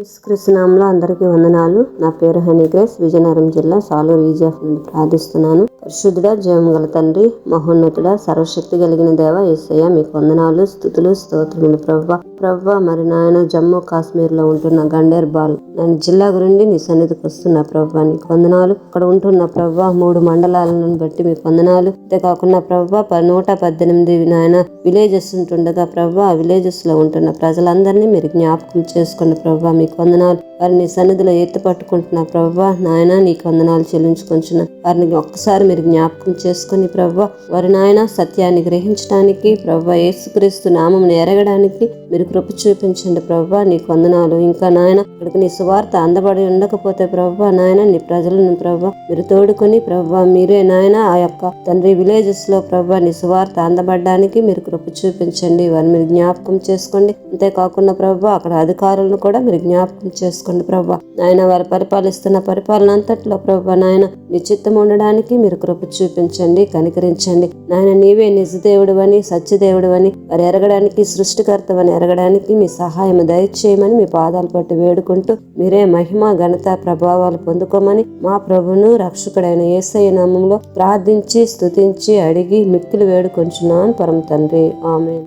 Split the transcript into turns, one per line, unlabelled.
కృష్ణంలో అందరికీ వందనాలు. నా పేరు హనీగ్రేస్. విజయనగరం జిల్లా సాలూరు ఈజీఎఫ్ నుండి ప్రార్థిస్తున్నాను. పరిశుద్ధుడ జయం గల తండ్రి మహోన్నతుడ సర్వశక్తి కలిగిన దేవ ఏసయ్య మీకు వందనాలు స్థుతులు స్తోత్రములు ప్రభావ ప్రవ్వ మరి నాయన జమ్మూ కాశ్మీర్లో ఉంటున్న గండేర్ బాల్. నేను జిల్లా గురించి నీ సన్నిధికి వస్తున్నా ప్రవ్వ నీకు వందనాలు. అక్కడ ఉంటున్న ప్రవ్వ మూడు మండలాలను బట్టి మీకు వందనాలు. అంతేకాకుండా ప్రవ్వ నూట పద్దెనిమిది నాయన విలేజెస్ ఉంటుండగా ప్రవ్వ ఆ విలేజెస్లో ఉంటున్న ప్రజలందరినీ మీరు జ్ఞాపకం చేసుకోండి ప్రవ్వ మీకు వందనాలు. వారిని సన్నిధిలో ఎత్తుపట్టుకుంటున్నా. ప్రభా ప్రవ్వ నాయన నీకు వందనాలు చెల్లించుకుంటున్నా వారిని ఒక్కసారి మీరు జ్ఞాపకం చేసుకుని ప్రవ్వ వారి నాయన సత్యాన్ని గ్రహించడానికి ప్రవ్వ యేసుక్రీస్తు నామం ఎరగడానికి మీరు కృప చూపించండి. ప్రవ్వ నీకు వందనాలు. ఇంకా నాయన ఇక్కడికి నీ సువార్త అందబడి ఉండకపోతే ప్రవ్వ నాయన నీ ప్రజలను ప్రవ్వ మీరు తోడుకొని ప్రవ్వ మీరే నాయన ఆ యొక్క తండ్రి విలేజెస్లో ప్రవ్వ నీ సువార్త అందబడడానికి మీరు కృప చూపించండి. వారిని మీరు జ్ఞాపకం చేసుకోండి. అంతేకాకుండా ప్రవ్వ అక్కడ అధికారులను కూడా మీరు జ్ఞాపకం చేసుకోండి. ప్రభా. నాయన వారు పరిపాలిస్తున్న పరిపాలన అంతట్లో ప్రవ్వ నాయన నిశ్చిత్తం ఉండడానికి మీరు కృప చూపించండి కనికరించండి. నాయన నీవే నిజదేవుడు అని సత్యదేవుడు అని వారు ఎరగడానికి సృష్టికర్తవని ఎరగడానికి మీ సహాయం దయచేయమని మీ పాదాలు పట్టి వేడుకుంటూ మీరే మహిమ ఘనత ప్రభావాలు పొందుకోమని మా ప్రభును రక్షకుడైన ఏసయ్య నామంలో ప్రార్థించి స్తుతించి అడిగి మిక్కులు వేడుకొంచున్నాను పరమ తండ్రి. ఆమె